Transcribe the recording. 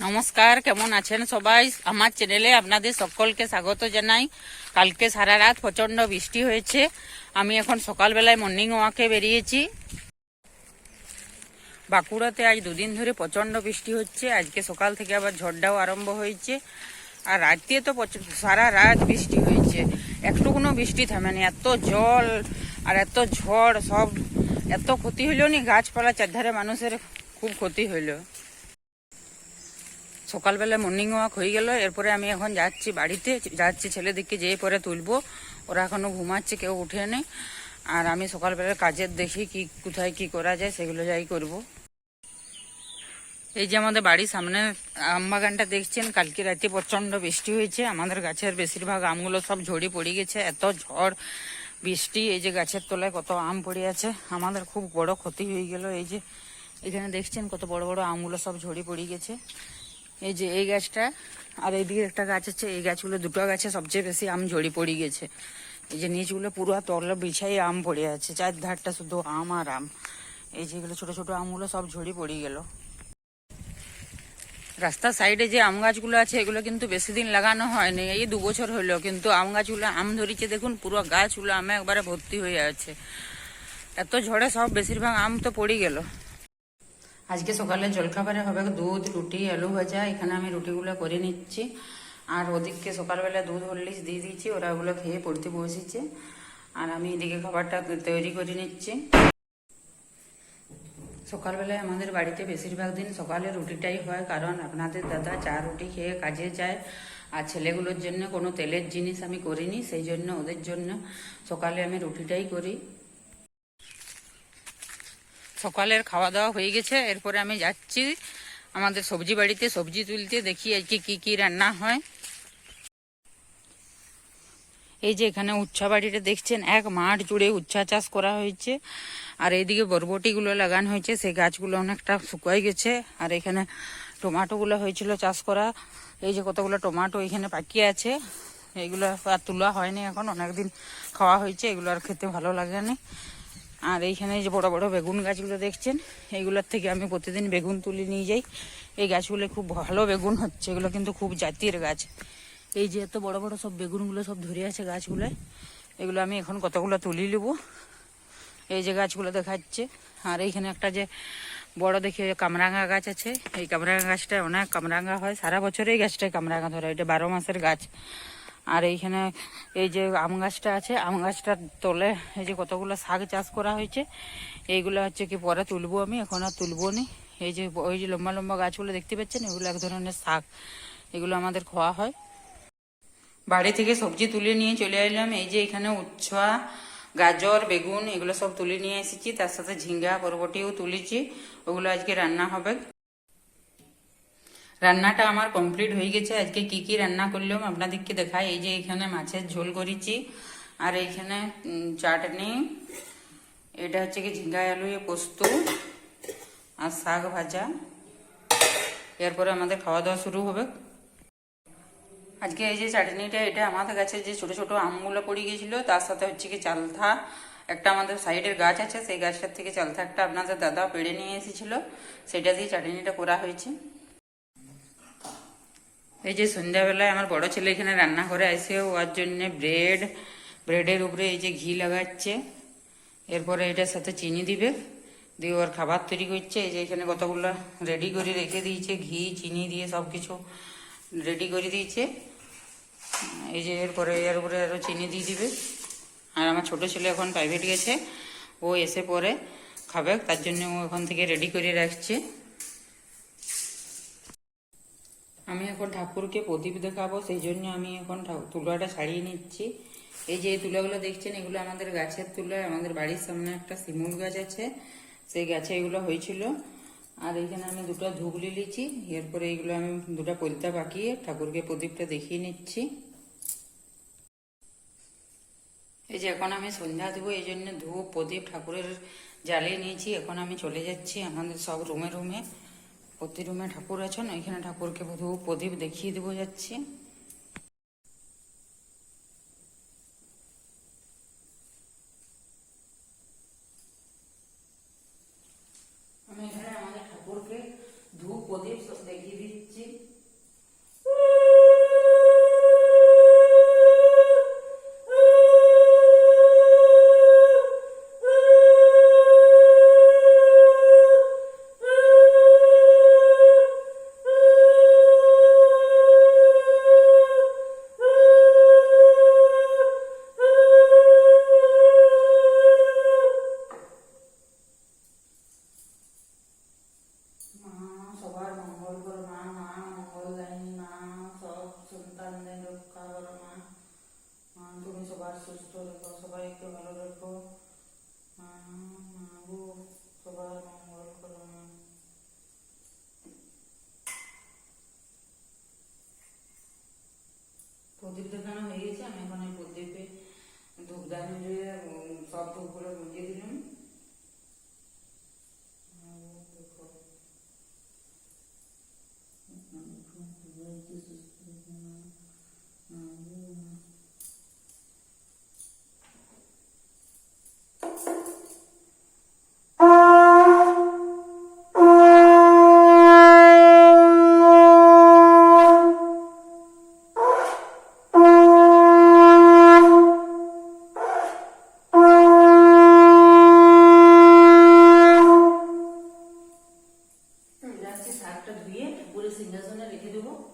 নমস্কার, কেমন আছেন সবাই? আমার চ্যানেলে আপনাদের সকলকে স্বাগত জানাই। কালকে সারা রাত প্রচণ্ড বৃষ্টি হয়েছে। আমি এখন সকালবেলায় মর্নিং ওয়াকে বেরিয়েছি। বাঁকুড়াতে আজ দুদিন ধরে প্রচণ্ড বৃষ্টি হচ্ছে। আজকে সকাল থেকে আবার ঝড়টাও আরম্ভ হয়েছে। আর রাতে তো সারা রাত বৃষ্টি হয়েছে। একটুকুনো বৃষ্টি থামেনি এত জল আর এত ঝড়, সব এত ক্ষতি হইল নি? গাছপালা চারধারে মানুষের খুব ক্ষতি হইল। সকালবেলা মর্নিং ওয়াক হয়ে গেল, এরপরে আমি এখন যাচ্ছি বাড়িতে, যাচ্ছি ছেলেদিকে যেয়ে পরে তুলবো। ওরা এখনও ঘুমাচ্ছে, কেউ উঠে নেই আর আমি সকালবেলা কাজের দেখি কি, কোথায় কি করা যায়, সেগুলো যাই করব। এই যে আমাদের বাড়ির সামনে আম বাগানটা দেখছেন, কালকে রাতে প্রচণ্ড বৃষ্টি হয়েছে। আমাদের গাছের বেশিরভাগ আমগুলো সব ঝড়ি পড়ে গেছে, এত ঝড়, বৃষ্টি, এই যে গাছের তলায় কত আম পড়ে আছে। আমাদের খুব বড় ক্ষতি হয়ে গেল, এই যে এখানে দেখছেন কত বড় বড় আমগুলো সব ঝড়ি পড়ে গেছে। এই যে এই গাছটা, আর এইদিকে একটা গাছ আছে, এই গাছগুলো দুটো গাছে সবচেয়ে বেশি আম ঝড়ি পড়ে গেছে। এই যে নিচগুলো পুরো তরলা বিছাই আম পড়ে আছে চার ধারটা শুধু আম আর আম। এই যেগুলো ছোট ছোট আমগুলো সব ঝড়ি পড়ে গেল। রাস্তার সাইডে যে আম গাছগুলো আছে, এগুলো কিন্তু বেশি দিন লাগানো হয়নি। এই দু বছর হলো, কিন্তু আম গাছগুলো, আম ধরেছে, দেখুন, পুরো গাছগুলো আমে একবারে ভর্তি হয়ে আছে। এত ঝড়ে সব বেশিরভাগ আম তো পড়ে গেল। আজকে সকালে জলখাবারে হবে দুধ, রুটি, আলু ভাজা। এখানে আমি রুটিগুলো করে নিচ্ছি। আর ওদিককে সকালবেলা দুধ, হরলিক্স দিয়ে দিয়েছি। ওরা ওগুলো খেয়ে পড়তে বসেছে। আর আমি এদিকে খাবারটা তৈরি করে নিচ্ছি। সকালবেলায় আমাদের বাড়িতে বেশিরভাগ দিন সকালে রুটিটাই হয়। কারণ আপনাদের দাদা চা, রুটি খেয়ে কাজে যায়। আর ছেলেগুলোর জন্য কোনো তেলের জিনিস আমি করিনি। সেই জন্য ওদের জন্য সকালে আমি রুটিটাই করি। সকালের খাওয়া দাওয়া হয়ে গেছে। এরপরে আমি যাচ্ছি আমাদের সবজি বাড়িতে, সবজি তুলতে, দেখি আজকে কি কি রান্না হয়। এই যে এখানে উচ্ছা বাড়িটা দেখছেন, এক মাঠ জুড়ে উচ্ছা চাষ করা হয়েছে। আর এইদিকে বরবটিগুলো লাগানো হয়েছে সেই গাছগুলো অনেকটা শুকাই গেছে। আর এখানে টমাটোগুলো হয়েছিল চাষ করা। এই যে কতগুলো টমাটো এখানে পাকিয়ে আছে, এগুলো আর তোলা হয়নি এখন, অনেকদিন খাওয়া হয়েছে, এগুলো আর খেতে ভালো লাগেনি। আর এইখানে যে বড় বড় বেগুন গাছগুলো দেখছেন, এইগুলোর থেকে আমি প্রতিদিন বেগুন তুলে নিয়ে যাই। এই গাছগুলো খুব ভালো বেগুন হচ্ছে, এগুলো কিন্তু খুব জাতির গাছ। এই যে এত বড় বড় সব বেগুনগুলো সব ধরে আছে গাছগুলোয় এগুলো আমি এখন কতগুলো তুলি নেব? এই যে গাছগুলো দেখাচ্ছে। আর এইখানে একটা যে বড় দেখে কামরাঙ্গা গাছ আছে, এই কামরাঙ্গা গাছটা অনেক কামরাঙ্গা হয়, সারা বছর এই গাছটায় কামরাঙ্গা ধরে, এটা বারো মাসের গাছ। আর এইখানে এই যে আম গাছটা আছে, আম গাছটার তলে এই যে কতগুলো শাক চাষ করা হয়েছে, এইগুলো হচ্ছে কি পরে তুলবো আমি, এখন আর তুলবো নি। এই যে ওই যে লম্বা লম্বা গাছগুলো দেখতে পাচ্ছেন, এগুলো এক ধরনের শাক, এগুলো আমাদের খাওয়া হয়। বাড়ি থেকে সবজি তুলে নিয়ে চলে এলাম, এই যে এখানে উচ্ছা, গাজর, বেগুন, এগুলো সব তুলে নিয়ে এসেছি, তার সাথে ঝিঙ্গা, বরবটিও তুলেছি, ওগুলো আজকে রান্না হবে। রান্নাটা আমার কমপ্লিট হয়ে গেছে। আজকে কি কি রান্না করলাম আপনাদেরকে দেখাই। এই যে এখানে মাছের ঝোল করেছি। আর এইখানে চাটনি। এটা হচ্ছে কি ঝিঙ্গা আলু পোস্ত আর শাক ভাজা। এরপরে আমাদের খাওয়া দাওয়া শুরু হবে। আজকে এই যে চাটনিটা, এটা আমাদের গাছের যে ছোট ছোট আমগুলো পড়ে গিয়েছিল তার সাথে হচ্ছে কি চালথা। একটা আমাদের সাইডের গাছ আছে, সেই গাছটার থেকে চালথা একটা আপনাদের দাদা পেড়ে নিয়ে এসেছিল। সেটা দিয়ে চাটনিটা করা হয়েছে। এই যে সন্ধ্যাবেলায় আমার বড় ছেলে এখানে রান্না করে আসে, ওর জন্য ব্রেড ব্রেডের উপরে এই যে ঘি লাগাচ্ছে। এরপরে এটার সাথে চিনি দিবে, দিয়ে ওর খাবার তৈরি করছে। এই যে এখানে কতগুলো রেডি করে রেখে দিয়েছে, ঘি, চিনি দিয়ে সব কিছু রেডি করে দিয়েছে। এই যে এরপরে এর উপরে আরও চিনি দিয়ে দিবে। আর আমার ছোট ছেলে এখন প্রাইভেট গেছে, ও এসে পরে খাবে, তার জন্য ও এখন থেকে রেডি করে রাখছে। আমি এখন ঠাকুরকে প্রদীপ দেখাবো, সেই জন্য আমি এখন তুলাটা ছাড়িয়ে নিচ্ছি। এই যে তুলাগুলো দেখছেন, এগুলো আমাদের গাছের তুলা আমাদের বাড়ির সামনে একটা শিমুল গাছ আছে। সেই গাছে এগুলো হয়েছিল। আর এইখানে আমি দুটো ধূপ লিয়েছি এরপরে এইগুলো আমি দুটো পলতা পাকিয়ে ঠাকুরকে প্রদীপটা দেখিয়ে নিচ্ছি। এই যে এখন আমি সন্ধ্যা দেবো, এই জন্য ধূপ, প্রদীপ ঠাকুরের জ্বালিয়ে নিয়েছি। এখন আমি চলে যাচ্ছি আমাদের সব রুমে রুমে। প্রতি রুমে ঠাকুর আছেন, ওইখানে ঠাকুরকে প্রদীপ দেখিয়ে দেবো যাচ্ছি। আমি এখানে আমাদের ঠাকুরকে ধূপ, প্রদীপ দেখিয়ে দিচ্ছি। হয়ে গেছে আমি এখন এই প্রদীপে ধূপদান দিয়ে উম, সব ধূপগুলো গুঁজিয়ে দিলাম আর দেখো যাচ্ছি